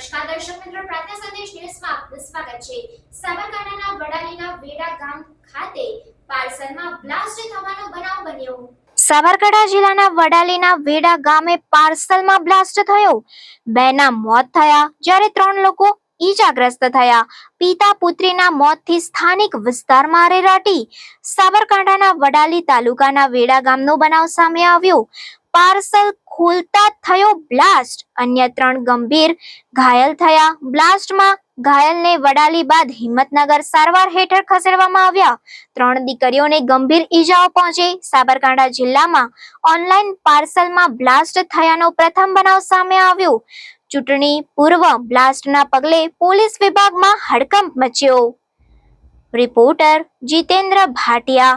નમસ્કાર દર્શક મિત્રો પ્રાર્થના સંદેશ ન્યૂઝમાં આપનું સ્વાગત છે. સાબરકાંઠાના વડાલીના વેડા ગામ ખાતે પાર્સલમાં બ્લાસ્ટ થવાનો બનાવ બન્યો. સાબરકાંઠા જિલ્લાના વડાલીના વેડા ગામે પાર્સલમાં બ્લાસ્ટ થયો. બેના મોત થયા, જ્યારે ત્રણ લોકો ઈજાગ્રસ્ત થયા. પિતા પુત્રીના મોતથી સ્થાનિક વિસ્તારમાં રેરાટી. સાબરકાંઠાના વડાલી તાલુકાના વેડા ગામનો બનાવ સામે આવ્યો. પાર્સલ ખોલતા થયો બ્લાસ્ટ. અન્ય ત્રણ ગંભીર ઘાયલ થયા. બ્લાસ્ટમાં ઘાયલને વડાલી બાદ હિંમતનગર સારવાર હેઠળ ખસેડવામાં આવ્યા. ત્રણ દીકરીઓને ગંભીર ઈજાઓ પહોંચી. સાબરકાંઠા જિલ્લામાં ઓનલાઈન પાર્સલમાં બ્લાસ્ટ થયાનો પ્રથમ બનાવ સામે આવ્યો. ચૂંટણી પૂર્વ બ્લાસ્ટના પગલે પોલીસ વિભાગમાં હડકંપ મચ્યો. રિપોર્ટર જીતેન્દ્ર ભાટિયા